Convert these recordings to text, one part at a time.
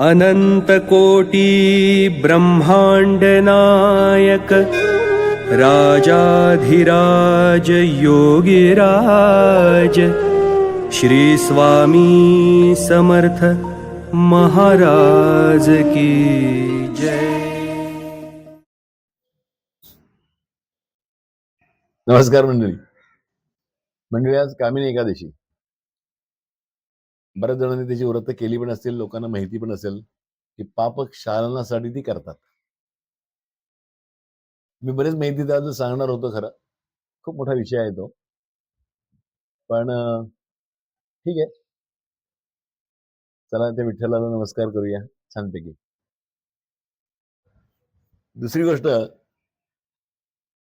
अनन्तकोटि ब्रह्माण्डनायक राजाधिराज योगिराज श्रीस्वामी समर्थ महाराज की जय। नमस्कार मंडळी. मंडळी आज कामिनी एकादशी. बऱ्याच जणांनी त्याची व्रत केली पण असेल लोकांना माहिती पण असेल की पाप क्षालनासाठी ती करतात. मी बरेच माहिती त्याबद्दल सांगणार होतो खरं. खूप मोठा विषय आहे तो. पण ठीक आहे. चला त्या विठ्ठलाला नमस्कार करूया छानपैकी. दुसरी गोष्ट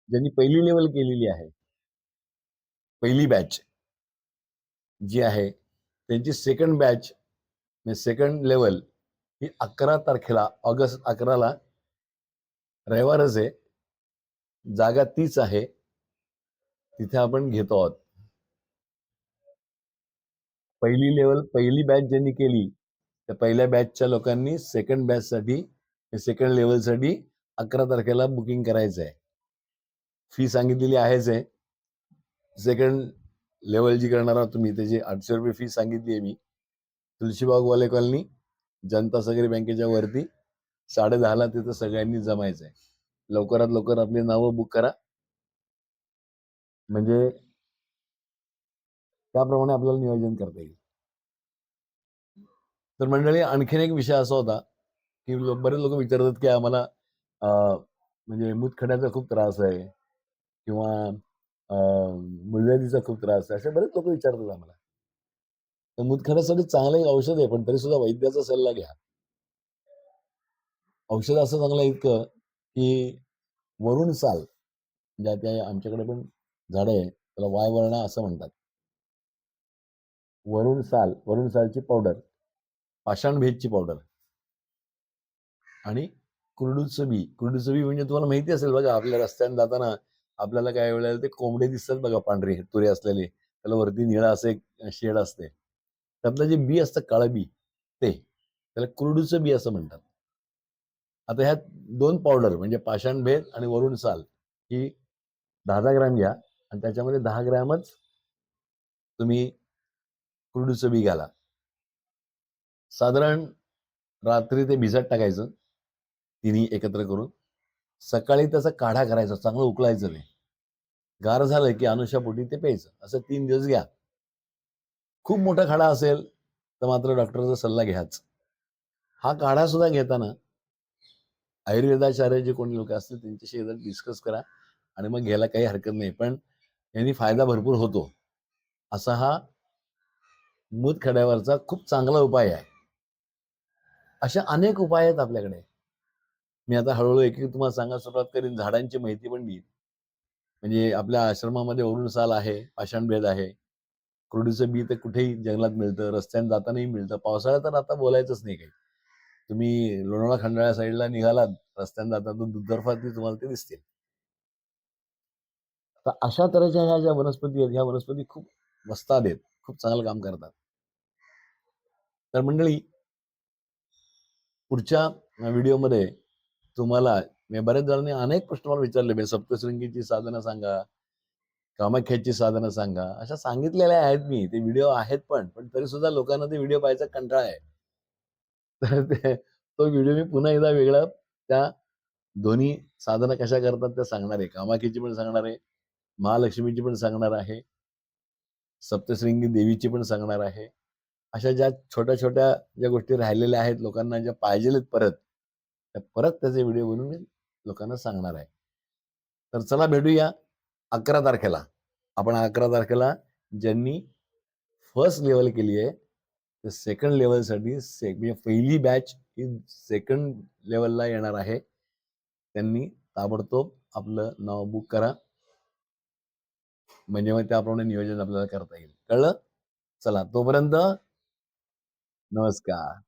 ज्यांनी पहिली लेवल केलेली आहे पहिली बॅच जी आहे त्यांची सेकंड बॅच सेकंड लेवल ही अकरा तारखेला ऑगस्ट अकराला रविवारच आहे. जागा तीच आहे. तिथे आपण घेतो आहोत. पहिली लेवल पहिली बॅच ज्यांनी केली त्या पहिल्या बॅचच्या लोकांनी सेकंड बॅचसाठी सेकंड लेवलसाठी अकरा तारखेला बुकिंग करायचं आहे फी सांगितलेली आहेच आहे. सेकंड लेवल जी करणार आहात तुम्ही त्याची आठशे रुपये फी सांगितली आहे मी. तुळशीबाग वाले कॉलनी जनता सगरी बँकेच्या वरती साडे दहाला तिथं सगळ्यांनी जमायचं आहे. लवकरात लवकर आपली नावं बुक करा. म्हणजे त्याप्रमाणे आपल्याला नियोजन करता येईल. तर मंडळी आणखीन एक विषय असा होता की बरेच लोक विचारतात की आम्हाला म्हणजे मुतखड्याचा खूप त्रास आहे किंवा अं, खूप त्रास असे बरेच लोक विचारतात आम्हाला. तर मुतखड्यासाठी चांगलं एक औषध आहे पण तरी सुद्धा वैद्याचा सल्ला घ्या. औषध असं चांगलं आहे इतकं की वरुण साल. म्हणजे त्या आमच्याकडे पण झाड आहे त्याला वायवरणा असं म्हणतात. वरुण साल वरुण सालची पावडर पाषाण भेदची पावडर. आणि कुरडूचं बी कुरडूचं बी म्हणजे तुम्हाला माहिती असेल बघा आपल्या रस्त्याने जाताना आपल्याला काय वेळेला ते कोंबडे दिसतात बघा पांढरे तुरे असलेले. त्याला वरती निळा असं एक शेड असते. त्यातलं जे बी असतं काळं बी ते. त्याला कुरडूचं बी असं म्हणतात. आता ह्यात दोन पावडर म्हणजे पाषाण भेद आणि वरुण साल ही दहा दहा ग्रॅम घ्या आणि त्याच्यामध्ये दहा ग्रॅमच तुम्ही कुरडूचं बी घाला. साधारण रात्री ते भिजत टाकायचं तिन्ही एकत्र करून. सकाळी त्याचा काढा करायचा चांगलं उकळायचं नाही. गार झालं की अनुषापोटी ते प्यायचं. असं तीन दिवस घ्या. खूप मोठा खाडा असेल तर मात्र डॉक्टरचा सल्ला घ्याच. हा काढा सुद्धा घेताना आयुर्वेदाचार्य जे कोणी लोक असतील त्यांच्याशी एकदा डिस्कस करा आणि मग घ्यायला काही हरकत नाही. पण यांनी फायदा भरपूर होतो. असा हा मूतखड्यावरचा खूप चांगला उपाय आहे. अशा अनेक उपाय आहेत आपल्याकडे. मी आता हळूहळू एक एक तुम्हाला सांगा सुरुवात करीन. झाडांची माहिती पण देईन म्हणजे आपल्या आश्रमामध्ये वरुण साल आहे पाषाणभेद आहे. क्रोडीचं बी तर कुठेही जंगलात मिळतं रस्त्याने जातानाही मिळतं. पावसाळ्यात तर आता बोलायचंच नाही काही. तुम्ही लोणावळा खंडाळ्या साईडला निघालात रस्त्याने जाता तर दुतर्फात तुम्हाला ते दिसतील. तर अशा तऱ्हेच्या ह्या ज्या वनस्पती आहेत ह्या वनस्पती खूप वस्ताद आहेत. खूप चांगलं काम करतात. तर मंडळी पुढच्या व्हिडिओमध्ये तुम्हाला मी बऱ्याच जणांनी अनेक प्रश्न मला विचारले मी सप्तशृंगीची साधनं सांगा कामाख्याची साधनं सांगा अशा सांगितलेल्या आहेत मी. ते व्हिडिओ आहेत पण पण तरी सुद्धा लोकांना ते व्हिडिओ पाहायचा कंटाळा आहे. तर ते तो व्हिडिओ मी पुन्हा एकदा वेगळा त्या दोन्ही साधनं कशा करतात त्या सांगणार आहे. कामाख्याची पण सांगणार आहे महालक्ष्मीची पण सांगणार आहे सप्तशृंगी देवीची पण सांगणार आहे. अशा ज्या छोट्या छोट्या ज्या गोष्टी राहिलेल्या आहेत लोकांना ज्या पाहिजेत परत त्या परत त्याचे व्हिडिओ बनवून मी लोकांना सांगणार आहे. तर चला भेटूया अकरा तारखेला. आपण अकरा तारखेला ज्यांनी फर्स्ट लेवल केली आहे ते सेकंड लेवलसाठी से म्हणजे पहिली बॅच ही सेकंड लेवलला येणार आहे. त्यांनी ताबडतोब आपलं नाव बुक करा. म्हणजे मग त्याप्रमाणे नियोजन आपल्याला करता येईल. कळलं? चला तोपर्यंत नमस्कार.